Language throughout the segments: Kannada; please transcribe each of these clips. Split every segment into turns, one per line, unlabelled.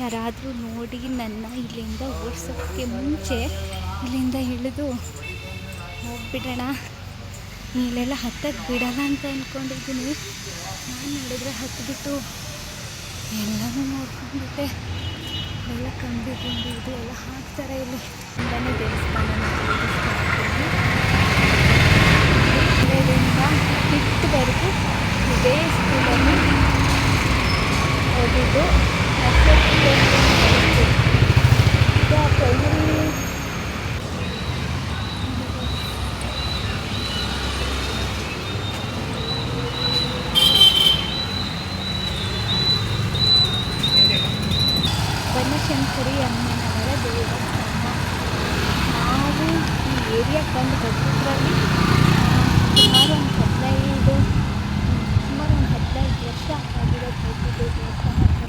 ಯಾರಾದರೂ ನೋಡಿ ನನ್ನ ಇಲ್ಲಿಂದ ಓಡಿಸೋಕ್ಕೆ ಮುಂಚೆ ಇಲ್ಲಿಂದ ಇಳಿದು ಹೋಗ್ಬಿಡೋಣ. ಇಲ್ಲೆಲ್ಲ ಹತ್ತಕ್ಕೆ ಬಿಡಲ್ಲ ಅಂತ ಅಂದ್ಕೊಂಡಿದ್ದೀನಿ ನಾನು ನೋಡಿದ್ರೆ ಹತ್ತಿಬಿಟ್ಟು ಎಲ್ಲನೂ ನೋಡ್ಕೊಂಡ್ಬಿಟ್ಟೆ. ಎಲ್ಲ ಕಂಬಿ ಗಿಂಬಿ ಇದು ಎಲ್ಲ ಹಾಕ್ತಾರೆ ಇಲ್ಲಿ. ತುಂಬನೇ ದೇವಸ್ಥಾನ ಫಿಫ್ತ್ವರೆಗೂ ಇದೇ ಸ್ಕೂಲಲ್ಲಿ ಓದಿದ್ದು. ಬನಶಂಕರಿ ಅಮ್ಮನವರ ದೇವಸ್ಥಾನ ನಾವು ಈ ಏರಿಯಾಕ್ಕೆ ಬಂದು ಹೋಗಿದ್ರಲ್ಲಿ ಸುಮಾರು ಒಂದು ಹದಿನೈದು ಸುಮಾರು ಒಂದು ಹದಿನೈದು ವರ್ಷ ಆಗಿದೆ ಹೋಗಿದ್ದು ದೇವಸ್ಥಾನಕ್ಕೆ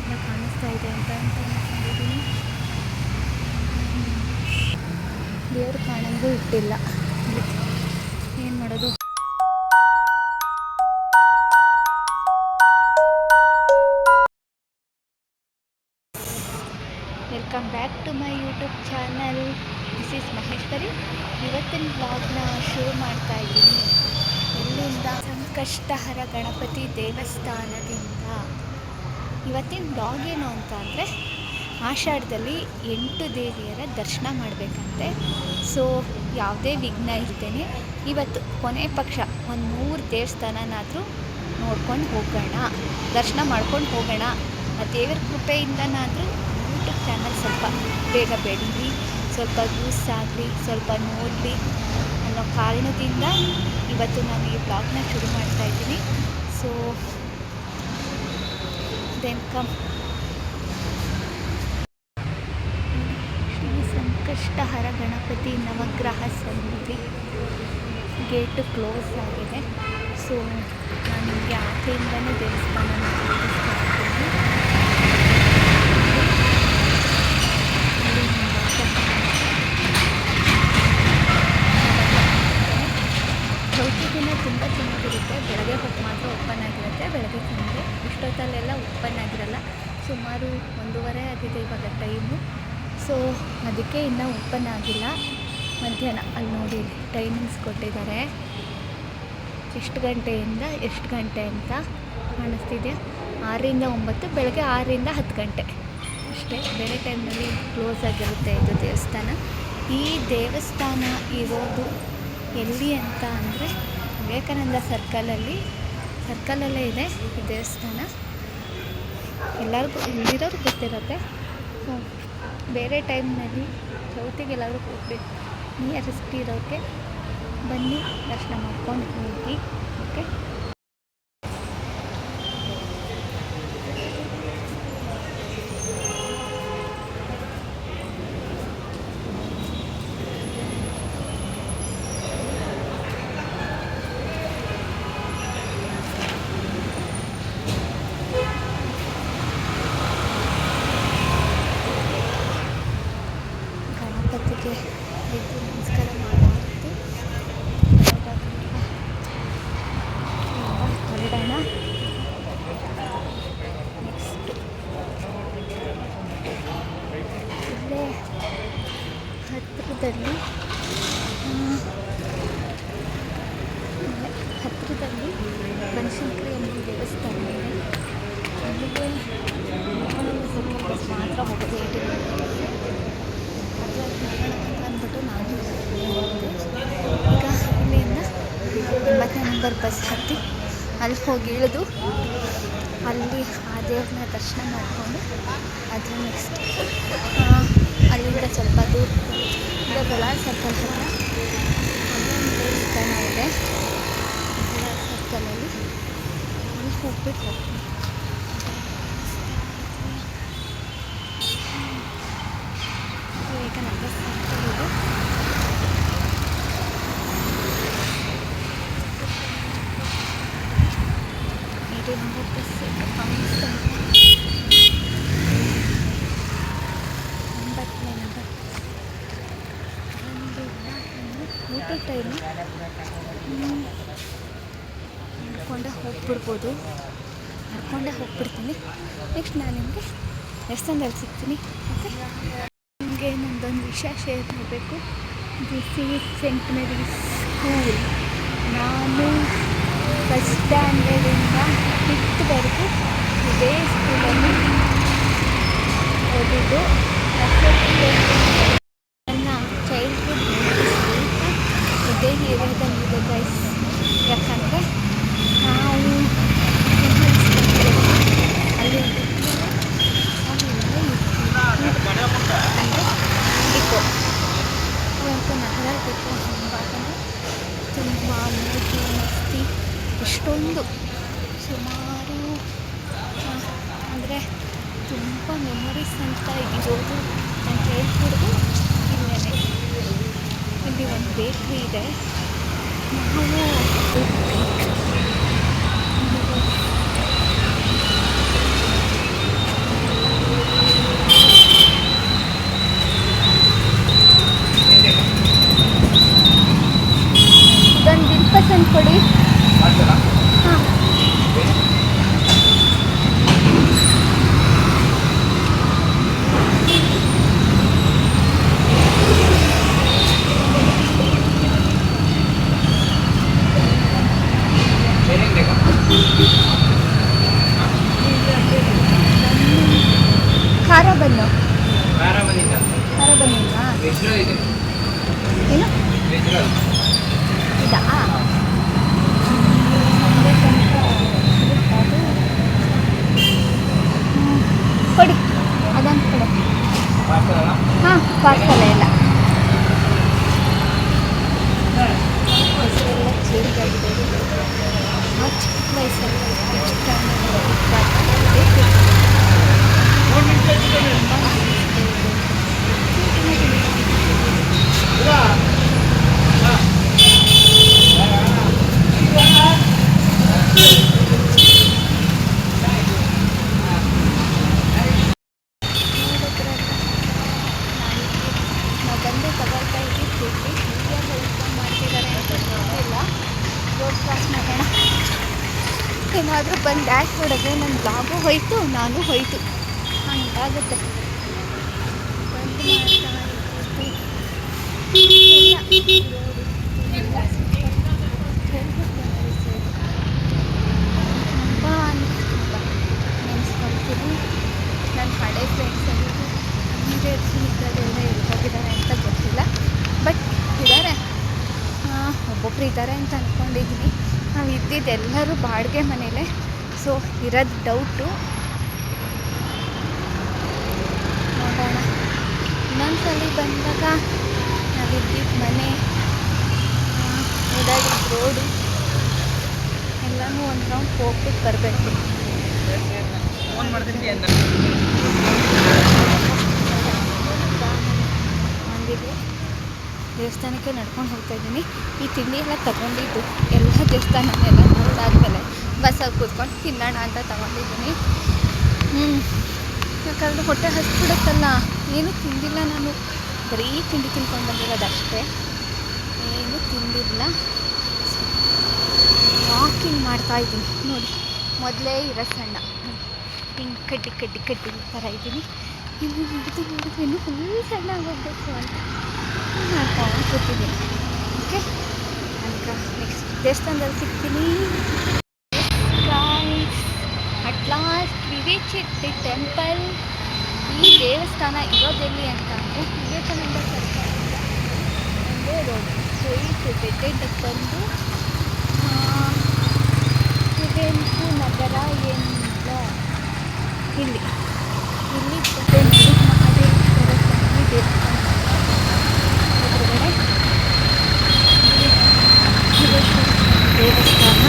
ಎಲ್ಲ ಕಾಣಿಸ್ತಾ ಇದೆ ಅಂತ ಅಂತ ಅಂದ್ಕೊಂಡಿದ್ದೀನಿ ದೇವ್ರು ಇಟ್ಟಿಲ್ಲ. ಏನು ಮಾಡೋದು? Welcome back to my YouTube channel this is Maheshwari ಇವತ್ತಿನ ಬ್ಲಾಗ್ನ ಶುರು ಮಾಡ್ತಾ ಇದ್ದೀನಿ. ಇಲ್ಲಿಂದ ಸಂಕಷ್ಟಹರ ಗಣಪತಿ ದೇವಸ್ಥಾನದಿಂದ. ಇವತ್ತಿನ ಬ್ಲಾಗ್ ಏನು ಅಂತ ಅಂದರೆ ಆಷಾಢದಲ್ಲಿ ಎಂಟು ದೇವಿಯರ ದರ್ಶನ ಮಾಡಬೇಕಂತೆ. ಸೊ, ಯಾವುದೇ ವಿಘ್ನ ಇರ್ತೇನೆ ಇವತ್ತು ಕೊನೆ ಪಕ್ಷ ಒಂದು ಮೂರು ದೇವಸ್ಥಾನನಾದರೂ ನೋಡ್ಕೊಂಡು ಹೋಗೋಣ, ದರ್ಶನ ಮಾಡ್ಕೊಂಡು ಹೋಗೋಣ. ಆ ದೇವರ ಕೃಪೆಯಿಂದನಾದರೂ ಯೂಟ್ಯೂಬ್ ಚಾನಲ್ ಸ್ವಲ್ಪ ಬೇಗ ಬೆಳೀಲಿ, ಸ್ವಲ್ಪ ಯೂಸ್ ಆಗಲಿ, ಸ್ವಲ್ಪ ನೋಡಲಿ ಅನ್ನೋ ಕಾರಣದಿಂದ ಇವತ್ತು ನಾನು ಈ ಬ್ಲಾಗ್ನ ಶುರು ಮಾಡ್ತಾ ಇದ್ದೀನಿ. So then come Shri Sankashtahara Ganapati Navagraha Sannidhi gate close ಆಗಿದೆ. ಸೊ ನಾನು ನಿಮಗೆ ಆಚೆಯಿಂದನೇ ದೇವಸ್ಥಾನ ದಿನ ತುಂಬ ಚೆನ್ನಾಗಿರುತ್ತೆ. ಬೆಳಗ್ಗೆ ಹೊತ್ತು ಮಾತ್ರ ಓಪನ್ ಆಗಿರುತ್ತೆ. ಬೆಳಗ್ಗೆ ಸಂಜೆ. ಇಷ್ಟೊತ್ತಲ್ಲೆಲ್ಲ ಓಪನ್ ಆಗಿರಲ್ಲ. ಸುಮಾರು ಒಂದೂವರೆ ಆಗಿದೆ ಇವಾಗ ಟೈಮು ಸೊ, ಅದಕ್ಕೆ ಇನ್ನೂ ಓಪನ್ ಆಗಿಲ್ಲ. ಮಧ್ಯಾಹ್ನ ಅಲ್ಲಿ ನೋಡಿ ಟೈಮಿಂಗ್ಸ್ ಕೊಟ್ಟಿದ್ದಾರೆ. ಎಷ್ಟು ಗಂಟೆಯಿಂದ ಎಷ್ಟು ಗಂಟೆ ಅಂತ ಕಾಣಿಸ್ತಿದೆ. ಆರರಿಂದ ಒಂಬತ್ತು, ಬೆಳಗ್ಗೆ ಆರರಿಂದ ಹತ್ತು ಗಂಟೆ. ಅಷ್ಟೇ, ಬೇರೆ ಟೈಮ್ನಲ್ಲಿ ಕ್ಲೋಸ್ ಆಗಿರುತ್ತೆ ಇದು ದೇವಸ್ಥಾನ. ಈ ದೇವಸ್ಥಾನ ಇರೋದು ಎಲ್ಲಿ ಅಂತ ಅಂದರೆ ವಿವೇಕಾನಂದ ಸರ್ಕಲಲ್ಲಿ ಸರ್ಕಲಲ್ಲೇ ಇದೆ ಈ ದೇವಸ್ಥಾನ. ಎಲ್ಲರಿಗೂ ಇಲ್ಲಿರೋರು ಗೊತ್ತಿರುತ್ತೆ? ಸೊ ಬೇರೆ ಟೈಮ್ನಲ್ಲಿ ಚೌತಿಗೆ ಎಲ್ಲರೂ ಹೋಗ್ಬೇಕು. ನಿಯರೆಸ್ಟ್ ಇರೋಕ್ಕೆ ಬನ್ನಿ ದರ್ಶನ ಮಾಡ್ಕೊಂಡು ಹೋಗಿ ಓಕೆ ಗಣಪತಿಗೆ ಎದ್ದು ನಮಸ್ಕಾರ ಮಾಡಾಯಿತು ಹೊರಡೋಣ ನೆಕ್ಸ್ಟ್ ಇಲ್ಲೇ ಹತ್ತಿರದಲ್ಲಿ ಆ, ಇಲ್ಲೇ ಹತ್ತಿರದಲ್ಲಿ ಬನಶಂಕರಿ ಅನ್ನೋ ದೇವಸ್ಥಾನ ಇದೆ ಅಲ್ಲಿಗೆ ವಿವೇಕಾನಂದ ಸರ್ಕಲ್ ಬಸ್ ಮಾತ್ರ ಹೋಗೋದು ಏಟಿ ಅದ್ರಲ್ಲಿ ಹೋಗೋಣ ಅಂತ ಅಂದ್ಬಿಟ್ಟು ನಾನು ಹೋದೆ. ಈಗ ಇಲ್ಲಿಂದ ಒಂಬತ್ತನೇ ನಂಬರ್ ಬಸ್ ಹತ್ತಿ ಅಲ್ಲಿ ಹೋಗಿ ಇಳಿದು ಅಲ್ಲಿ ಆ ದೇವ್ರನ್ನ ದರ್ಶನ ಮಾಡಿಕೊಂಡು ಅದ್ರ ನೆಕ್ಸ್ಟ್ ಅಲ್ಲಿಂದ ಸ್ವಲ್ಪ ದೂರ ಬಳ್ಳಾರಿ ಸರ್ಕಲ್ ಹತ್ರ ಅದೊಂದು ದೇವಸ್ಥಾನ ಇದೆ. ಬಳ್ಳಾರಿ ಸರ್ಕಲಲ್ಲಿ ಅಲ್ಲಿ ಹೋಗ್ಬಿಟ್ಟು ಹೋಗ್ತೀನಿ ವಿವೇಕಾನಂದ ಸರ್ಕಲ್ ಇದೆ ಏಟಿ ನಂಬರ್ ಬಸ್ ಕಾಣಿಸ್ತಾ ಇದೆ ಒಂಬತ್ತನೇ ನಂಬರ್ ಒಂದು ಇನ್ನು ಊಟದ ಟೈಮು ನಡ್ಕೊಂಡೆ ಹೋಗ್ಬಿಡ್ತೀನಿ. ನೆಕ್ಸ್ಟ್ ನಾನು ನಿಮಗೆ ದೇವಸ್ಥಾನದಲ್ಲಿ ಸಿಗ್ತೀನಿ ಓಕೆ ನಿಮಗೆ ನಂದೊಂದು ವಿಷಯ ಶೇರ್ ಮಾಡಬೇಕು. This is Saint Mary's school ನಾನು ಫಸ್ಟ್ ಸ್ಟ್ಯಾಂಡರ್ಡಿಂದ ಫಿಫ್ತ್ವರೆಗೂ ಇದೇ ಸ್ಕೂಲಲ್ಲಿ ಓದಿದ್ದು. ನನ್ನ ಚೈಲ್ಡ್ಹುಡ್ ಇದೇ ಏರಿಯಾದಲ್ಲಿದೆ ಗೈಸ್ ಯಾಕಂದರೆ ಹೊಡೆದ್ರೆ ನನ್ನ ಬ್ಲಾಗು ಹೋಯ್ತು, ನಾನು ಹೋಯ್ತು. ಹಂಗಾಗುತ್ತೆ. ತುಂಬ ನೆನೆಸ್ಕೊಳ್ತೀನಿ ನನ್ನ ಹಳೆ ಫ್ರೆಂಡ್ಸ್ ಎಲ್ಲ ಹಿರಿಯರ್ಸಿದ್ದೆಲ್ಲ ಎಲ್ಲಿ ಹೋಗಿದ್ದಾರೆ ಅಂತ ಗೊತ್ತಿಲ್ಲ ಬಟ್ ಇದ್ದಾರೆ ಒಬ್ಬೊಬ್ರು ಇದ್ದಾರೆ ಅಂತ ಅಂದ್ಕೊಂಡಿದ್ದೀನಿ ನಾವು ಇದ್ದಿದ್ದೆಲ್ಲರೂ ಬಾಡಿಗೆ ಮನೇಲೆ. ಸೊ ಇರೋದು ಡೌಟು ನೋಡೋಣ. ಇನ್ನೊಂದ್ಸಲ ಬಂದಾಗ ನಾವಿದ್ದಿದ್ದ ಮನೆ. ಓಡಾಡಿದ ರೋಡು ಎಲ್ಲನೂ ಒಂದು ರೌಂಡ್ ಹೋಗ್ಬಿಟ್ಟು ಬರಬೇಕು. ಬಂದಿದ್ದು ದೇವಸ್ಥಾನಕ್ಕೆ ನಡ್ಕೊಂಡು ಹೋಗ್ತಾ ಇದ್ದೀನಿ. ಈ ತಿಂಡಿ ಎಲ್ಲ ತಗೊಂಡಿದ್ದು. ಎಲ್ಲ ದೇವಸ್ಥಾನನೆಲ್ಲ ನೋಡಾದ್ಮೇಲೆ ಬಸ್ಸಲ್ಲಿ ಕೂತ್ಕೊಂಡು ತಿನ್ನೋಣ ಅಂತ ತಗೊಂಡಿದ್ದೀನಿ. ಹ್ಞೂ ಯಾಕಂದರೆ ಹೊಟ್ಟೆ ಹಸ್ಬಿಡುತ್ತಲ್ಲ, ಏನೂ ತಿಂದಿಲ್ಲ ನಾನು. ಬರೀ ತಿಂಡಿ ತಿನ್ಕೊಂಡು ಬಂದಿರೋದು ಅಷ್ಟೇ. ಏನೂ ತಿಂದಿಲ್ಲ. ವಾಕಿಂಗ್ ಮಾಡ್ತಾ ಇದ್ದೀನಿ. ನೋಡಿ, ಮೊದಲೇ ಇರೋ ಸಣ್ಣ. ಹಿಂಗೆ ಕಡ್ಡಿ ಕಡ್ಡಿ ಕಡ್ಡಿ ಥರ ಇದ್ದೀನಿ. ಇನ್ನು ಹಿಡಿದು ಹಿಡಿದು ಇನ್ನೂ ಫುಲ್ ಸಣ್ಣ ಆಗೋಗ್ಬೇಕು ಅಂತ. ಮಾಡ್ಕೊಂಡು ಕೂತಿದ್ದೀನಿ. ಓಕೆ ಅದಕ್ಕೆ ನೆಕ್ಸ್ಟ್ ದೇವಸ್ಥಾನದಲ್ಲಿ ಸಿಗ್ತೀನಿ at last we reach it the temple ಈ ದೇವಸ್ಥಾನ ಇರೋದೆಲ್ಲಿ ಅಂತ ಅಂದರೆ ವಿವೇಕಾನಂದ ಸರ್ಕಾರದಿಂದ ಒಂದೇ ರೋಡ್ ಸ್ಟ್ರೈಟ್ ಬೆಟ್ಟೆಡ್ ಬಂದು ಆ, ಕುವೆಂಪು ನಗರ ಎಂಬ ಇಲ್ಲಿ ಇಲ್ಲಿ ಮತ್ತೆ ನೋಡಿ ಮಹಾದೇಶ್ವರ ಸ್ವಾಮಿ ದೇವಸ್ಥಾನ ಎದುರುಗಡೆ ಇಲ್ಲಿ ಮಹಾದೇಶ್ವರ ಸ್ವಾಮಿ ದೇವಸ್ಥಾನ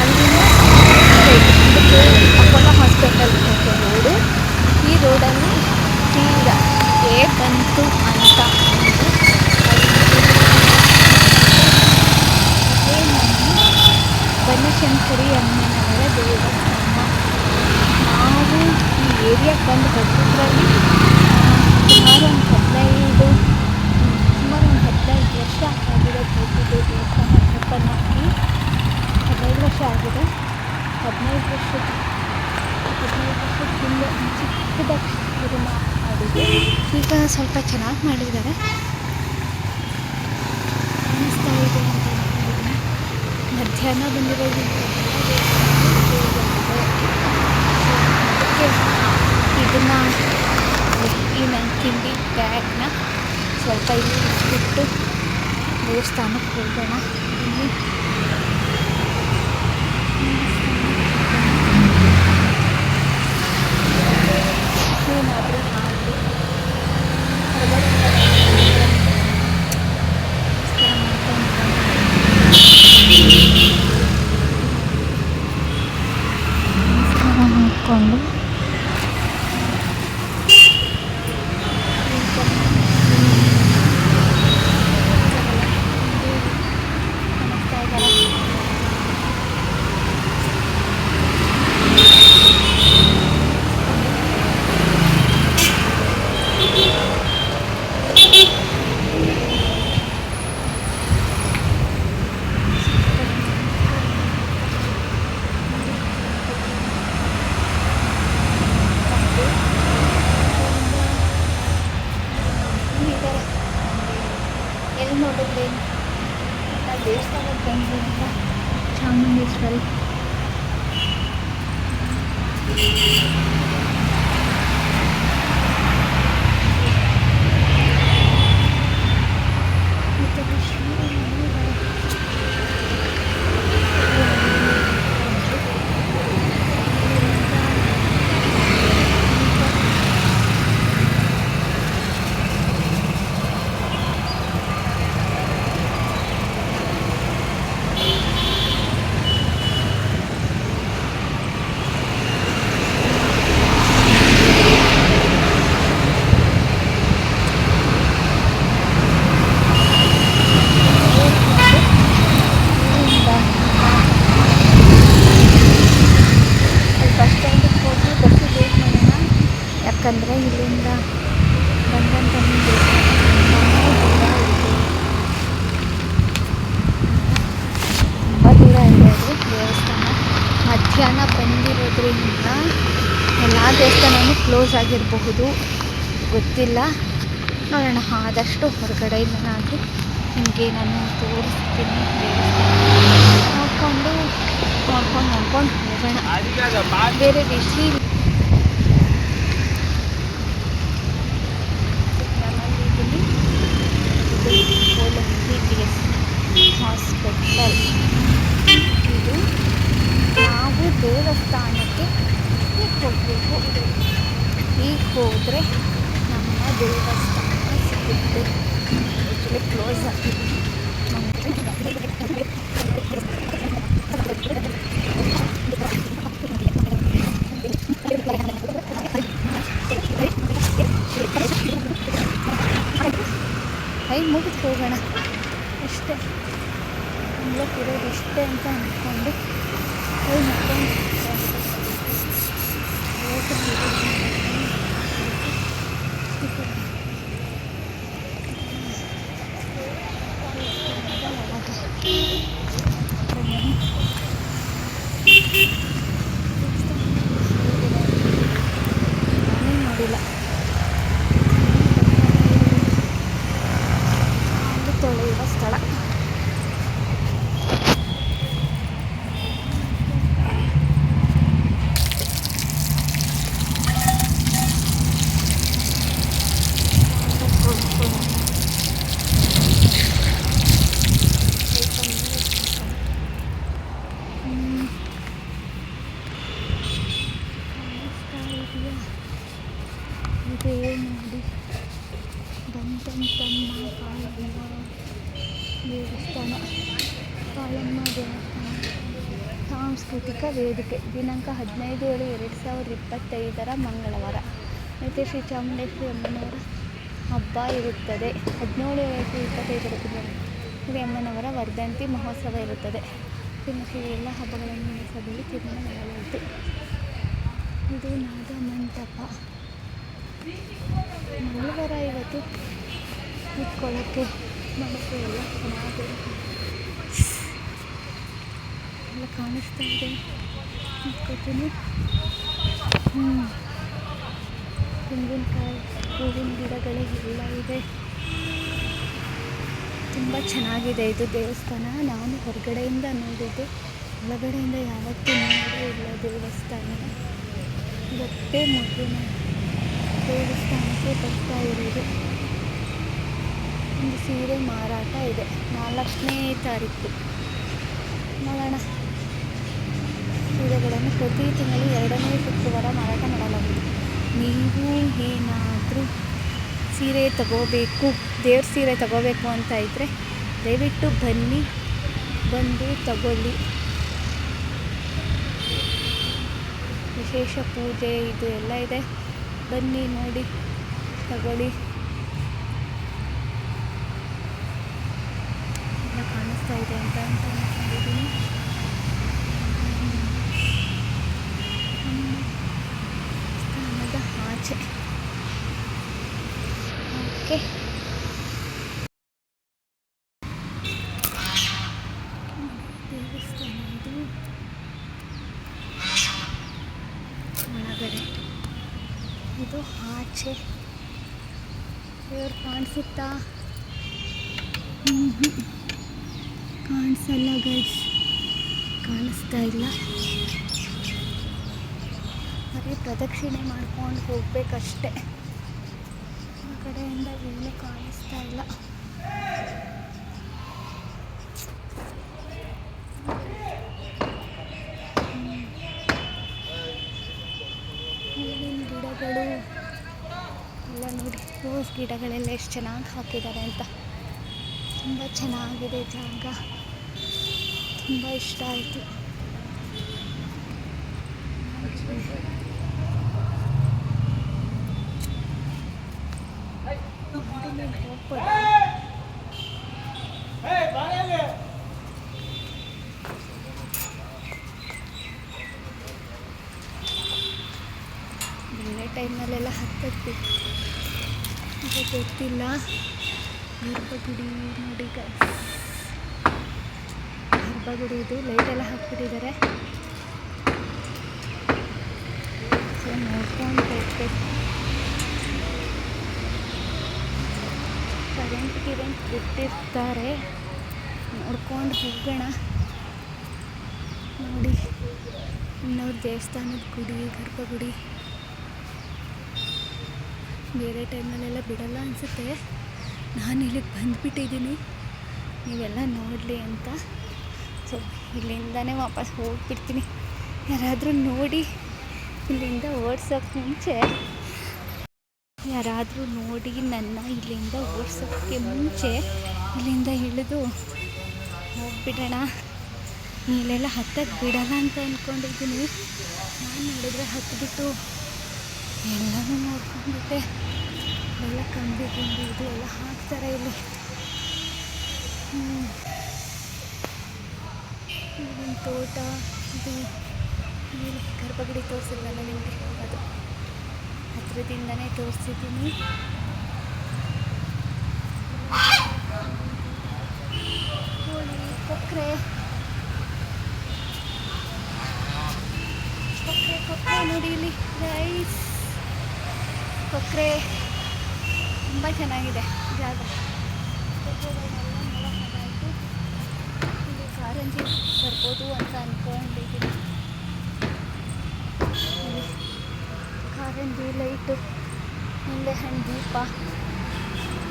ಅಲ್ಲಿಂದ straight ಇದಕ್ಕೆ ಅಪೋಲೋ ಹಾಸ್ಪಿಟಲ್ ಹೋಗೋ ರೋಡು ಈ ರೋಡಲ್ಲಿ ಸೀದಾ ಏ ಬಂತು ಅಂತ ಒಂದು ಅದೇ ನಮ್ಮ ಬನಶಂಕರಿ ಅಮ್ಮನವರ ದೇವಸ್ಥಾನ ನಾವು ಈ ಏರಿಯಾಕ್ಕೆ ಬಂದು ಕಟ್ಟಿದ್ರಲ್ಲಿ ಸುಮಾರು ಒಂದು ಹದಿನೈದು ಸುಮಾರು ಒಂದು ಹದಿನೈದು ವರ್ಷ ಆಗಿದೆ ಕಟ್ಟಿದ್ದು ದೇವಸ್ಥಾನ ಓಪನ್ ಆಗಿ ಹದಿನೈದು ವರ್ಷ ಆಗಿದೆ ಹದಿನೈದು ವರ್ಷ ಫುಟ್ ಹದಿನೈದು ಫುಟ್ ಹಿಂದೆ ಚಿಕ್ಕದಾಗಿ ಶುರು ಮಾಡಿದ್ದು ಈಗ ಸ್ವಲ್ಪ ಚೆನ್ನಾಗಿ ಮಾಡಿದ್ದಾರೆ ಕಾಣಿಸ್ತಾ ಇದೆ ಅಂತ ಅನ್ಕೊಂಡಿದ್ದೀನಿ ಮಧ್ಯಾಹ್ನ ಬಂದಿರೋದ್ರಿಂದ ಅದಕ್ಕೆ ಇದನ್ನು ಈ ನನ್ನ ತಿಂಡಿ ಬ್ಯಾಗ್ನ ಸ್ವಲ್ಪ ಇಲ್ಲಿ ಬಿಟ್ಟು ದೇವಸ್ಥಾನಕ್ಕೆ ಹೋಗೋಣ ಇಲ್ಲಿ ಏನಾದರೂ ಮಾಡಿ ಹೊರಗಡೆ ನಮಸ್ಕಾರ ಮಾಡ್ಕೊಂಡು ನಮಸ್ಕಾರ ಮಾಡಿಕೊಂಡು ಕಾಣಿಸ್ತಾ ಇದ್ದಾರೆ ಇದ್ದಾರೆ ಎಲ್ಲಿ ನೋಡಿದ್ರಿ ನಾವು ದೇವಸ್ಥಾನಕ್ಕೆ ಬಂದ್ವಿ ಅಂತ ಚಾಮುಂಡೇಶ್ವರಿ ಮತ್ತೆ ಶ್ರೀರಾಮ ಇಲ್ಲಿಂದ ಅಲ್ಲಿ ಬಸ್ ಸ್ಟ್ಯಾಂಡಿಗೆ ಹೋಗಿ ಬಸ್ಸಿಗೆ ವೇಟ್ ಮಾಡೋಣ ಯಾಕಂದರೆ ಇಲ್ಲಿಂದ ಬಂದಂಥ ತುಂಬ ದೂರ ಇದೆ ಅದು ದೇವಸ್ಥಾನ ಮಧ್ಯಾಹ್ನ ಬಂದಿರೋದ್ರಿಂದ ಎಲ್ಲ ದೇವಸ್ಥಾನವೂ ಕ್ಲೋಸ್ ಆಗಿರಬಹುದು ಗೊತ್ತಿಲ್ಲ. ನೋಡೋಣ, ಆದಷ್ಟು ಹೊರಗಡೆ ನಾನು ನಿಮಗೆ ನಾನು ತೋರಿಸ್ತೀನಿ ನೋಡಿಕೊಂಡು, ನೋಡ್ಕೊಂಡು ನೋಡ್ಕೊಂಡು ಹೋಗೋಣ. ಬೇರೆ ಬಿಸಿ ಹಾಸ್ಪಿಟಲ್. ಇದು ನಾವು ದೇವಸ್ಥಾನಕ್ಕೆ ಹೋಗಬೇಕು. ಈಗ ಹೋದರೆ ಕೈ ಮುಗಿದು ಹೋಗೋಣ ಅಷ್ಟೇ ಇರೋದು ಇಷ್ಟೇ ಅಂತ ಅಂದ್ಕೊಂಡು ಕೈ ಮುಗ್ಕೊಂಡು 好了。ಹದಿನೈದು ಎರಡು ಸಾವಿರದ ಇಪ್ಪತ್ತೈದರ ಮಂಗಳವಾರ. ಮತ್ತು ಶ್ರೀ ಚಾಮುಂಡೇಶ್ವರಿ ಅಮ್ಮನವರ ಹಬ್ಬ ಇರುತ್ತದೆ. ಹದಿನೇಳು ಏಳು ಇಪ್ಪತ್ತೈದರ ಶ್ರೀ ಅಮ್ಮನವರ ವರ್ಧಂತಿ ಮಹೋತ್ಸವ ಇರುತ್ತದೆ. ಶ್ರೀ ಎಲ್ಲ ಹಬ್ಬಗಳನ್ನು ನಡೆಸಲು ತೀರ್ಮಾನವಾಯಿತು ಇದು ನಾದ ಮಂಟಪ ಮಂಗಳವಾರ ಇವತ್ತು ಇಟ್ಕೊಳ್ಳೋಕ್ಕೆ ಮಾಡೋಕ್ಕೆ ಎಲ್ಲ ಚೆನ್ನಾಗಿರುತ್ತೆ. ಎಲ್ಲ ಕಾಣಿಸ್ತಾ ಇದೆ. ಇಟ್ಕೊತೀನಿ ಹ್ಞೂ ತೆಂಗಿನಕಾಯಿ, ಹೂವಿನ ಗಿಡಗಳಿಗೆಲ್ಲ ಇದೆ. ತುಂಬ ಚೆನ್ನಾಗಿದೆ ಇದು ದೇವಸ್ಥಾನ. ನಾನು ಹೊರಗಡೆಯಿಂದ ನೋಡಿದ್ದೆ, ಒಳಗಡೆಯಿಂದ ಯಾವತ್ತೂ ನೋಡೇ ಇಲ್ಲ ದೇವಸ್ಥಾನ. ಇವತ್ತೇ ಮೊದಲು ದೇವಸ್ಥಾನಕ್ಕೆ ಬರ್ತಾ ಇರೋದು. ಒಂದು ಸೀರೆ ಮಾರಾಟ ಇದೆ. ನಾಲ್ಕನೇ ತಾರೀಕು. ನೋಡೋಣ. ಸೀರೆಗಳನ್ನು ಪ್ರತಿ ತಿಂಗಳು ಎರಡನೇ ಶುಕ್ರವಾರ ಮಾರಾಟ ಮಾಡಲಾಗುವುದು. ನೀವು ಏನಾದರೂ ಸೀರೆ ತಗೋಬೇಕು, ದೇವ್ರ ಸೀರೆ ತಗೋಬೇಕು ಅಂತ ಇದ್ದರೆ ದಯವಿಟ್ಟು ಬನ್ನಿ, ಬಂದು ತಗೊಳ್ಳಿ. ವಿಶೇಷ ಪೂಜೆ ಇದು ಎಲ್ಲ ಇದೆ. ಬನ್ನಿ ನೋಡಿ, ತಗೊಳ್ಳಿ. ಎಲ್ಲ ಕಾಣಿಸ್ತಾ ಇದೆ ಅಂತ ಅಂತ ಅಂದ್ಕೊಂಡಿದ್ದೀನಿ ನಮ್ಮ ಆಚೆ ಓಕೆ. ಇದು ಒಳಗಡೆ. ಇದು ಆಚೆ. ದೇವ್ರು ಕಾಣಿಸುತ್ತಾ? ಹ್ಮ್. ಕಾಣಿಸಲ್ಲ ಗೈಸ್ ಕಾಣಿಸ್ತಾ ಇಲ್ಲ. ಬರೀ ಪ್ರದಕ್ಷಿಣೆ ಮಾಡ್ಕೊಂಡು ಹೋಗ್ಬೇಕಷ್ಟೆ. ಆ ಕಡೆಯಿಂದ ಇಲ್ಲಿ ಕಾಣಿಸ್ತಾ ಇಲ್ಲ. ಹೂವಿನ ಗಿಡಗಳು. ಎಲ್ಲ ನೋಡಿ, ರೋಸ್ ಗಿಡಗಳೆಲ್ಲ ಎಷ್ಟು ಚೆನ್ನಾಗಿ ಹಾಕಿದ್ದಾರೆ ಅಂತ. ತುಂಬ ಚೆನ್ನಾಗಿದೆ ಜಾಗ. ತುಂಬ ಇಷ್ಟ ಆಯಿತು ಹೋಗ್ಬೋದು ಬೇರೆ ಟೈಮ್ನಲ್ಲೆಲ್ಲ ಹತ್ತಕ್ಕೆ ಇದು ಗೊತ್ತಿಲ್ಲ. ಗರ್ಭಗುಡಿ ನೋಡಿ. ಗರ್ಭಗುಡಿ ಇದು. ಲೈಟೆಲ್ಲ ಹಾಕ್ಬಿಟ್ಟಿದ್ದಾರೆ. ಸೊ ನೋಡ್ಕೊಂಡು ಕರೆಂಟ್ ಗಿರೆಂಟ್ ಬಿಟ್ಟಿರ್ತಾರೆ. ನೋಡ್ಕೊಂಡು ಹೋಗೋಣ. ನೋಡಿ. ಇನ್ನೊಂದು ದೇವಸ್ಥಾನದ ಗುಡಿ, ಗರ್ಭಗುಡಿ. ಬೇರೆ ಟೈಮಲ್ಲೆಲ್ಲ ಬಿಡಲ್ಲ ಅನಿಸುತ್ತೆ. ನಾನು ಇಲ್ಲಿಗೆ ಬಂದುಬಿಟ್ಟಿದ್ದೀನಿ. ನೀವೆಲ್ಲ ನೋಡಲಿ ಅಂತ. ಸೊ, ಇಲ್ಲಿಂದನೇ ವಾಪಸ್ ಹೋಗ್ಬಿಡ್ತೀನಿ. ಯಾರಾದರೂ ನೋಡಿ, ಇಲ್ಲಿಂದ ಓಡ್ಸೋಕ್ಕೆ ಮುಂಚೆ. ಯಾರಾದರೂ ನೋಡಿ, ನನ್ನ ಇಲ್ಲಿಂದ ಓಡಿಸೋಕ್ಕೆ ಮುಂಚೆ. ಇಲ್ಲಿಂದ ಇಳಿದು ಹೋಗ್ಬಿಡೋಣ. ಇಲ್ಲೆಲ್ಲ ಹತ್ತಕ್ಕೆ ಬಿಡಲ್ಲ ಅಂತ ಅಂದ್ಕೊಂಡಿದ್ದೀನಿ ನಾನು ನೋಡಿದ್ರೆ ಹತ್ತಿಬಿಟ್ಟು ಎಲ್ಲನೂ ನೋಡ್ಕೊಂಡ್ಬಿಟ್ಟೆ. ಎಲ್ಲ ಕಂಬಿ ಗಿಂಬಿ ಇದು ಎಲ್ಲ ಹಾಕ್ತಾರೆ ಇಲ್ಲಿ. ಹ್ಞೂ ತೋಟ, ಇದು ಇಲ್ಲಿ ಗರ್ಭಗುಡಿ ತೋರಿಸಿದ್ನಲ್ಲ ನಿಮಗೆ? ಅದು ಹತ್ರದಿಂದನೇ ತೋರಿಸಿದ್ದೀನಿ. ಕೊಕ್ಕರೆ ಕೊಕ್ಕರೆ ಕೊಕ್ಕರೆ ನೋಡಿ ಇಲ್ಲಿ, ರೈಸ್. ಕೊಕ್ಕರೆ ತುಂಬ ಚೆನ್ನಾಗಿದೆ ಜಾಗ. ಇಲ್ಲಿ ಕಾರಂಜಿ ಬರ್ಬೋದು ಅಂತ ಅಂದ್ಕೊಂಡಿದ್ದೀನಿ ಕಾರಂಜಿ ಲೈಟು, ನಿಂಬೆಹಣ್ಣು ದೀಪ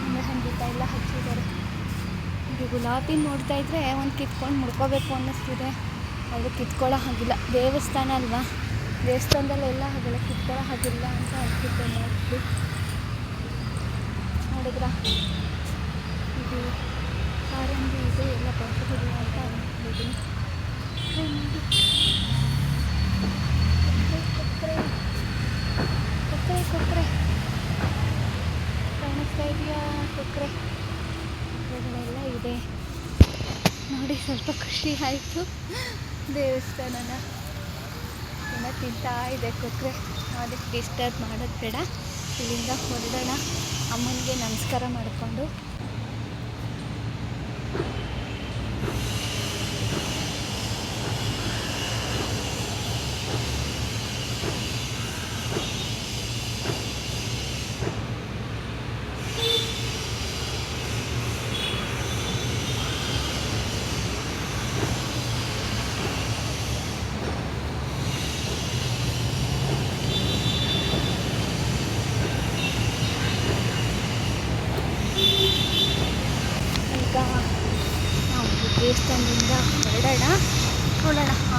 ನಿಂಬೆಹಣ್ಣು ದೀಪ ಎಲ್ಲ ಹಚ್ಚಿದ್ದಾರೆ. ಇದು ಗುಲಾಬಿ ನೋಡ್ತಾ ಇದ್ರೆ ಒಂದು ಕಿತ್ಕೊಂಡು ಮುಡ್ಕೋಬೇಕು ಅನ್ನಿಸ್ತಿದೆ. ಅದು ಕಿತ್ಕೊಳ್ಳೋ ಹಾಗಿಲ್ಲ. ದೇವಸ್ಥಾನ ಅಲ್ವಾ? ದೇವಸ್ಥಾನದಲ್ಲೆಲ್ಲ ಕಿತ್ಕೊಳ್ಳೋ ಹಾಗಿಲ್ಲ ಅಂತ ಅನ್ಸುತ್ತೆ ನೋಡಿ ನೋಡಿದ್ರ? ಇದು ಕಾರಂಜಿ ಇದೆ, ಎಲ್ಲ ಬರಬಹುದು ಅಂತ ಅನ್ಕೊಂಡಿದ್ದೀನಿ. ಕೊಕ್ಕರೆ ಕೊಕ್ಕರೆ ಕೊಕ್ಕರೆ ಕಾಣಿಸ್ತಾ ಇದೆಯಾ ಕೊಕ್ಕರೆ ಕೊಕ್ಕರೆಗಳೆಲ್ಲ ಇದೆ. ನೋಡಿ, ಸ್ವಲ್ಪ ಖುಷಿ ಆಯಿತು ದೇವಸ್ಥಾನನ. ಏನೋ ತಿಂತಾ ಇದೆ ಕೊಕ್ಕರೆ ಅದಕ್ಕೆ ಡಿಸ್ಟರ್ಬ್ ಮಾಡೋದು ಬೇಡ. ಇಲ್ಲಿಂದ ಹೊರಡೋಣ. ಅಮ್ಮನಿಗೆ ನಮಸ್ಕಾರ ಮಾಡಿಕೊಂಡು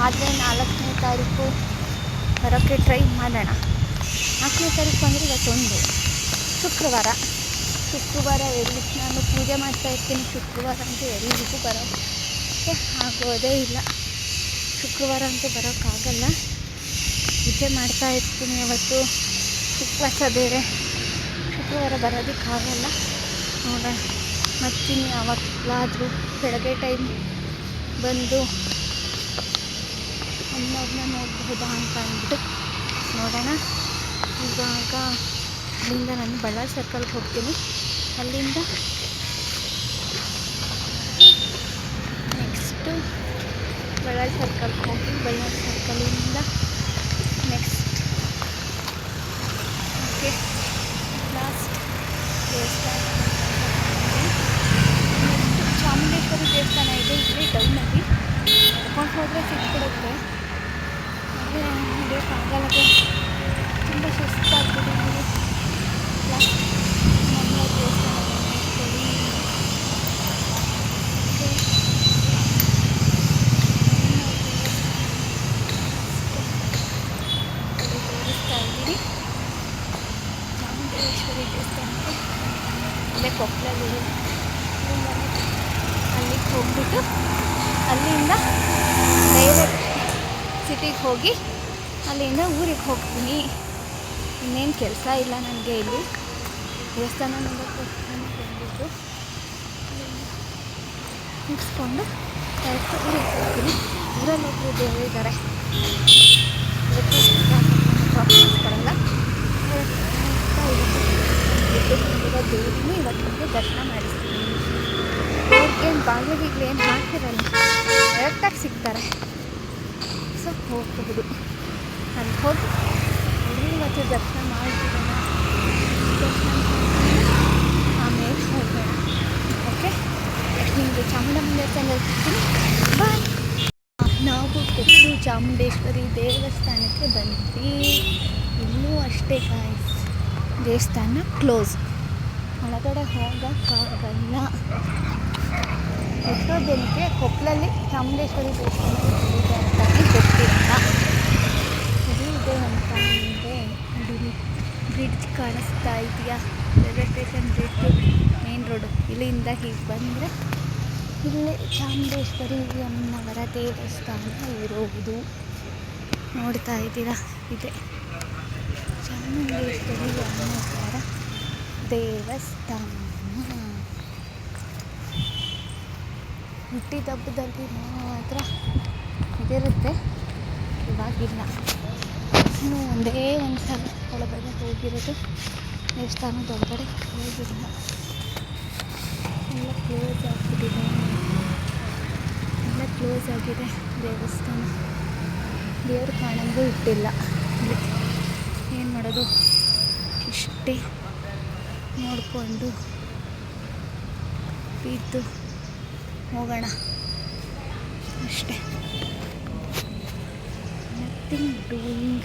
ಆದರೆ ನಾಲ್ಕನೇ ತಾರೀಕು ಬರೋಕ್ಕೆ ಟ್ರೈ ಮಾಡೋಣ ನಾಲ್ಕನೇ ತಾರೀಕು ಅಂದರೆ ಇವತ್ತೊಂದು ಶುಕ್ರವಾರ. ಶುಕ್ರವಾರ ಎಲ್ಲಿ ನಾನು ಪೂಜೆ ಮಾಡ್ತಾ ಇರ್ತೀನಿ ಶುಕ್ರವಾರ ಅಂತೂ ಎಲ್ಲಿಗೂ ಬರೋಕ್ಕೆ ಆಗೋದೇ ಇಲ್ಲ. ಶುಕ್ರವಾರ ಅಂತೂ ಬರೋಕ್ಕಾಗಲ್ಲ ಪೂಜೆ ಮಾಡ್ತಾ ಇರ್ತೀನಿ ಅವತ್ತು ಉಪವಾಸ ಬೇರೆ. ಶುಕ್ರವಾರ ಬರೋದಕ್ಕಾಗಲ್ಲ ನೋಡೋಣ. ಮತ್ತಿನ್ನು ಯಾವಾಗಲಾದರೂ. ಬೆಳಗ್ಗೆ ಟೈಮ್ ಬಂದು ಅಮ್ಮವ್ರನ್ನ ನೋಡಬಹುದಾ ಅಂತ ಅಂದ್ಬಿಟ್ಟು. ನೋಡೋಣ. ಇವಾಗ ಅಲ್ಲಿಂದ ನಾನು ಬಳ್ಳಾರಿ ಸರ್ಕಲ್ಗೆ ಹೋಗ್ತೀನಿ. ಅಲ್ಲಿಂದ ನೆಕ್ಸ್ಟು ಬಳ್ಳಾರಿ ಸರ್ಕಲ್ಗೆ ಹೋಗಿ, ಬಳ್ಳಾರಿ ಸರ್ಕಲಿಂದ ನೆಕ್ಸ್ಟ್ ಓಕೆ ಲಾಸ್ಟ್ ದೇವಸ್ಥಾನ ನೆಕ್ಸ್ಟ್ ಚಾಮುಂಡೇಶ್ವರಿ ದೇವಸ್ಥಾನ ಇದೆ. ಇಲ್ಲಿ ಟೌನಲ್ಲಿ ನಡ್ಕೊಂಡು ಹೋದರೆ ಸಿಕ್ಬಿಡುತ್ತೆ. ಆದರೆ ನಡೆಯೋಕ್ಕಾಗಲ್ಲ ತುಂಬ ಸುಸ್ತಾಗ್ತದೆ ಇಲ್ಲೇ ಕೊಪ್ಪಳದಲ್ಲಿ ಅಲ್ಲಿಗೆ ಹೋಗ್ಬಿಟ್ಟು ಅಲ್ಲಿಂದ ಡೈರೆಕ್ಟ್ ಸಿಟಿಗೆ ಹೋಗಿ ಅಲ್ಲಿಂದ ಊರಿಗೆ ಹೋಗ್ತೀನಿ. ಇನ್ನೇನು ಕೆಲಸ ಇಲ್ಲ ನನಗೆ ಇಲ್ಲಿ. ದೇವಸ್ಥಾನ ಬಂದಿದ್ದು ಮುಗಿಸ್ಕೊಂಡು ಡೈರೆಕ್ಟ್ ಊರಿಗೆ ಹೋಗ್ತೀನಿ. ಊರಲ್ಲಿ ಒಬ್ಬರು ದೇವರು ಇದ್ದಾರೆ ಇವತ್ತು ನಿಮಗೆ ದರ್ಶನ ಮಾಡಿಸ್ತೀನಿ ಅವ್ರಿಗೇನು ಬಾಗಿಲಿಗೆ ಏನು ಹಾಕಿರಲ್ಲ. ಕರೆಕ್ಟಾಗಿ ಸಿಗ್ತಾರೆ. ಸೊ ಹೋಗಬಹುದು ಹೋಗಿ ಅಲ್ಲಿ ಮತ್ತು ದರ್ಶನ ಮಾಡಿಬಿಡೋಣ. ದರ್ಶನ ಆಮೇಲೆ ಹೋಗೋಣ. ಓಕೆ? ನಿಮಗೆ ಚಾಮುಂಡಮ್ಮ ದೇವಸ್ಥಾನ ಸಿಗ್ತೀನಿ ಬಾಯ್ ನಾವು ಕೊಟ್ಟು ಚಾಮುಂಡೇಶ್ವರಿ ದೇವಸ್ಥಾನಕ್ಕೆ ಬಂದ್ವಿ. ಇನ್ನೂ ಅಷ್ಟೇ ಗಾಯ್ಸ್ ದೇವಸ್ಥಾನ ಕ್ಲೋಸ್ ಒಳಗಡೆ ಹೋಗೋಕ್ಕಾಗಲ್ಲ ಎಷ್ಟೋ ಜನಕ್ಕೆ ಕೊಪ್ಪಳಲ್ಲಿ ಚಾಮುಂಡೇಶ್ವರಿ ದೇವಸ್ಥಾನ ಅಂತ ಅಂದರೆ ನೋಡಿ ಬ್ರಿಡ್ಜ್ ಕಾಣಿಸ್ತಾ ಇದೆಯಾ? Railway station bridge main road ಇಲ್ಲಿಂದ ಹೀಗೆ ಬಂದರೆ ಇಲ್ಲಿ ಚಾಮುಂಡೇಶ್ವರಿ ಅಮ್ಮವರ ದೇವಸ್ಥಾನ ಇರೋದು. ನೋಡ್ತಾ ಇದ್ದೀರಾ? ಇದೆ. ಚಾಮುಂಡೇಶ್ವರಿ ಅಮ್ಮನವರ ದೇವಸ್ಥಾನ. ಹುಟ್ಟಿದಬ್ಬದಲ್ಲಿ ಮಾತ್ರ ಇದಿರುತ್ತೆ. ಇವಾಗಿಲ್ಲ. ಇನ್ನು ಒಂದೇ ಒಂದು ಸಲ ಒಳಗಡೆ ಹೋಗಿರೋದು. ದೇವಸ್ಥಾನದ ಒಳಗಡೆ ಹೋಗಿಲ್ಲ. ಎಲ್ಲ ಕ್ಲೋಸ್ ಆಗಿಬಿಟ್ಟಿದೆ. ಎಲ್ಲ ಕ್ಲೋಸ್ ಆಗಿದೆ ದೇವಸ್ಥಾನ. ದೇವ್ರ ಕಾಣಂಗೂ ಇಟ್ಟಿಲ್ಲ. ಏನು ಮಾಡೋದು? ಇಷ್ಟೇ ನೋಡಿಕೊಂಡು ಬಿದ್ದು ಹೋಗೋಣ. ಅಷ್ಟೇ. ನಥಿಂಗ್ ಡೂಯಿಂಗ್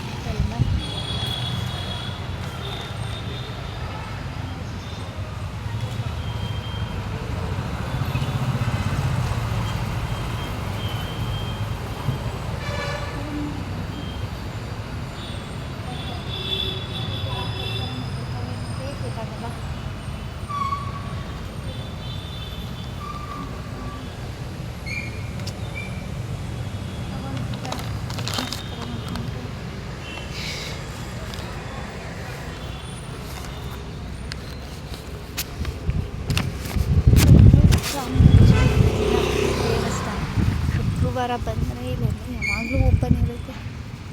ಶುಕ್ರವಾರ ಬಂದರೆ ಇಲ್ಲೆಲ್ಲ ಯಾವಾಗಲೂ ಓಪನ್ ಇರುತ್ತೆ.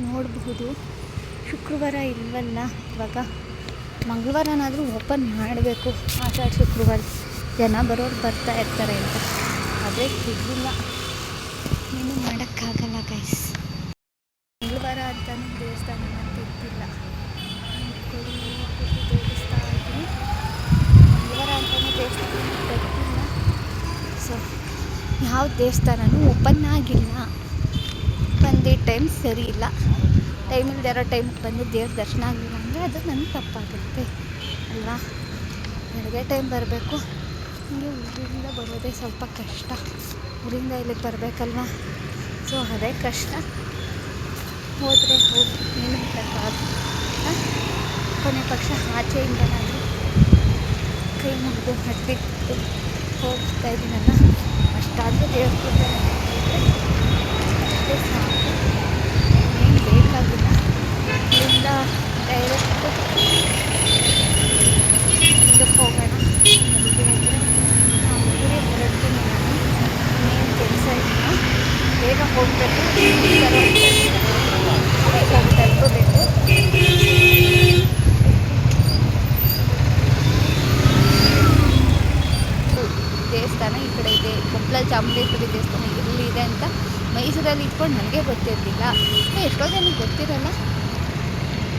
ನೋಡಬಹುದು ಶುಕ್ರವಾರ ಇಲ್ವಲ್ಲ? ಇವಾಗ ಮಂಗಳವಾರನಾದರೂ ಓಪನ್ ಮಾಡಬೇಕು. ಆಷಾಢ, ಶುಕ್ರವಾರ ಜನ ಬರೋರು ಬರ್ತಾ ಇರ್ತಾರೆ ಅಂತ. ಅದೇ ಸಿಗಲಿಲ್ಲ ಏನು ಮಾಡೋಕ್ಕಾಗಲ್ಲ ಗೈಸ್ ಮಂಗಳವಾರ ಅಂತಲೂ ದೇವಸ್ಥಾನ ತೆಗ್ದಿಲ್ಲ ನೋಡ್ಕೊಳ್ಳಿ ಕೂತು ತೋರಿಸ್ತಾ ಇದ್ದೀನಿ ಮಂಗಳವಾರ ಅಂತಲೂ ದೇವಸ್ಥಾನ ತೆಗ್ದಿಲ್ಲ ಸೊ ಯಾವ ದೇವಸ್ಥಾನನೂ ಓಪನ್ ಆಗಿಲ್ಲ. ಬಂದಿದ್ದ ಟೈಮ್ ಸರಿ ಇಲ್ಲ. ಟೈಮ್ ಇಲ್ದಿರೋ ಟೈಮಿಗೆ ಬಂದು ದೇವ್ರ ದರ್ಶನ ಆಗಲಿಲ್ಲ ಅಂದರೆ ಅದು ನನಗೆ ತಪ್ಪಾಗುತ್ತೆ, ಅಲ್ವಾ? ಬೆಳಗ್ಗೆ ಟೈಮ್ ಬರಬೇಕು. ಹಿಂಗೆ ಊರಿಂದ ಬರೋದೇ ಸ್ವಲ್ಪ ಕಷ್ಟ. ಊರಿಂದ ಇಲ್ಲಿಗೆ ಬರಬೇಕಲ್ವ? ಸೊ ಅದೇ ಕಷ್ಟ. ಹೋದರೆ ಹೋಗಿ ಏನು ಮಾಡೋಕ್ಕಾಗಲ್ಲ ಕೊನೆ ಪಕ್ಷ ಆಚೆಯಿಂದನಾದರೂ ಕೈ ಮುಗಿದು ಹತ್ತಿಟ್ಟು ಹೋಗ್ತಾ ಇದ್ದೀನಲ್ಲ? ಅಷ್ಟಾದರೂ ದೇವ್ರ ಕೃಪೆ ಅಷ್ಟೇ ಸಾಕು ಏನು ಬೇಕಾಗಿಲ್ಲ ಇಲ್ಲಿಂದ ಡೈರೆಕ್ಟು ಇದಕ್ಕೆ ಹೋಗೋಣ ಎಲ್ಲಿಗೆ ಅಂದರೆ ಊರಿಗೆ ಹೊರಡ್ತೀನಿ ನಾನು ಇನ್ನೇನು ಕೆಲಸ ಇಲ್ಲ ಬೇಗ ಹೋಗಬೇಕು ಬೇಗ ಹೋಗಿ ತಲುಪಬೇಕು ದೇವಸ್ಥಾನ ಈ ಕಡೆ ಇದೆ ಕೊಪ್ಪಳ ಚಾಮುಂಡೇಶ್ವರಿ ದೇವಸ್ಥಾನ ಎಲ್ಲಿದೆ ಅಂತ ಮೈಸೂರಲ್ಲಿ ಇಟ್ಕೊಂಡು ನನಗೆ ಗೊತ್ತಿರಲಿಲ್ಲ ಎಷ್ಟೋ ಜನಕ್ಕೆ ಗೊತ್ತಿರಲ್ಲ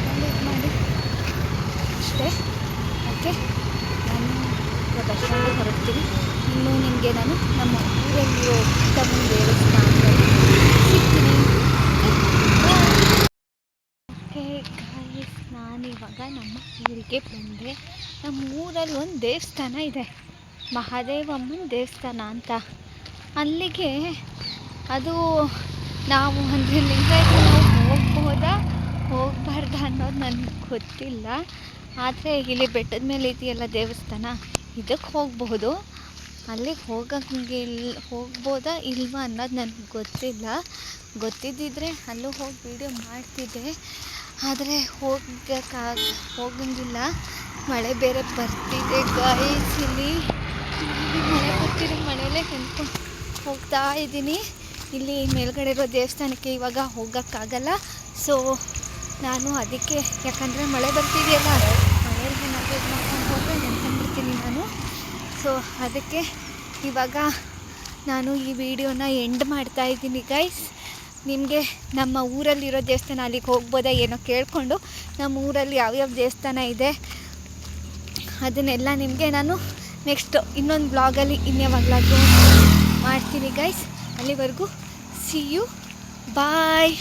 ಒಂದು ಇದು ಮಾಡಿ ಅಷ್ಟೇ ಓಕೆ ನಾನು ಇವಾಗ ಬಸ್ ಸ್ಟ್ಯಾಂಡಿಗೆ ಹೊರಡ್ತೀನಿ ಇನ್ನು ನಿಮಗೆ ನಾನು ನಮ್ಮ ಊರಲ್ಲಿರೋ ಉತ್ತಮ ದೇವಸ್ಥಾನದಲ್ಲಿ ಸಿಗ್ತೀನಿ ಓಕೆ ಗಾಯ್ಸ್ ನಾನಿವಾಗ ನಮ್ಮ ಊರಿಗೆ ಬಂದೆ ನಮ್ಮ ಊರಲ್ಲಿ ಒಂದು ದೇವಸ್ಥಾನ ಇದೆ. ಮಹಾದೇವಮ್ಮನ ದೇವಸ್ಥಾನ ಅಂತ. ಅಲ್ಲಿಗೆ ಅದು ನಾವು ಅಂದರೆ ಲಿಂಗಾಯತ ಹೋಗ್ಬೋದಾ, ಹೋಗಬಾರ್ದಾ ಅನ್ನೋದು ನನಗೆ ಗೊತ್ತಿಲ್ಲ. ಆದರೆ ಇಲ್ಲಿ ಬೆಟ್ಟದ ಮೇಲೆ ಇದೆಯಲ್ಲ ದೇವಸ್ಥಾನ ಇದಕ್ಕೆ ಹೋಗಬಹುದು ಅಲ್ಲಿಗೆ ಹೋಗಂಗಿಲ್ಲ ಹೋಗ್ಬೋದಾ ಇಲ್ವಾ ಅನ್ನೋದು ನನಗೆ ಗೊತ್ತಿಲ್ಲ. ಗೊತ್ತಿದ್ದಿದ್ರೆ ಅಲ್ಲೂ ಹೋಗಿ ವೀಡಿಯೋ ಮಾಡ್ತಿದ್ದೆ. ಆದರೆ ಹೋಗಕ್ಕಾಗ ಹೋಗಂಗಿಲ್ಲ. ಮಳೆ ಬೇರೆ ಬರ್ತಿದೆ ಗಾಯ್ಸ್ ಇಲ್ಲಿ ಮಳೆ ಬರ್ತಿದೆ ಮಳೆಯಲ್ಲೇ ನೆನ್ಕೊಂಡು ಹೋಗ್ತಾ ಇದ್ದೀನಿ. ಇಲ್ಲಿ ಮೇಲ್ಗಡೆ ಇರೋ ದೇವಸ್ಥಾನಕ್ಕೆ ಇವಾಗ ಹೋಗೋಕ್ಕಾಗಲ್ಲ. ಸೊ ನಾನು ಅದಕ್ಕೆ, ಯಾಕಂದರೆ ಮಳೆ ಬರ್ತಿದೆಯಲ್ಲ ಮಳೆಯಲ್ಲಿ ಏನಾದರೂ ಇದು ಮಾಡ್ಕೊಂಡು ಹೋದರೆ ನೆನ್ಕೊಂಡ್ಬಿಡ್ತೀನಿ ನಾನು. ಸೊ ಅದಕ್ಕೆ ಇವಾಗ ನಾನು ಈ ವಿಡಿಯೋನ ಎಂಡ್ ಮಾಡ್ತಾ ಇದ್ದೀನಿ ಗೈಸ್ ನಿಮಗೆ ನಮ್ಮ ಊರಲ್ಲಿರೋ ದೇವಸ್ಥಾನ ಅಲ್ಲಿಗೆ ಹೋಗ್ಬೋದಾ ಏನೋ ಕೇಳಿಕೊಂಡು. ನಮ್ಮ ಊರಲ್ಲಿ ಯಾವ್ಯಾವ ದೇವಸ್ಥಾನ ಇದೆ? ಅದನ್ನೆಲ್ಲ ನಿಮಗೆ ನಾನು ನೆಕ್ಸ್ಟ್ ಇನ್ನೊಂದು ಬ್ಲಾಗಲ್ಲಿ ಇನ್ಯಾವಾಗಲಾದರೂ ಮಾಡ್ತೀನಿ ಗೈಸ್ ಅಲ್ಲಿವರೆಗೂ ಸಿ ಯು ಬಾಯ್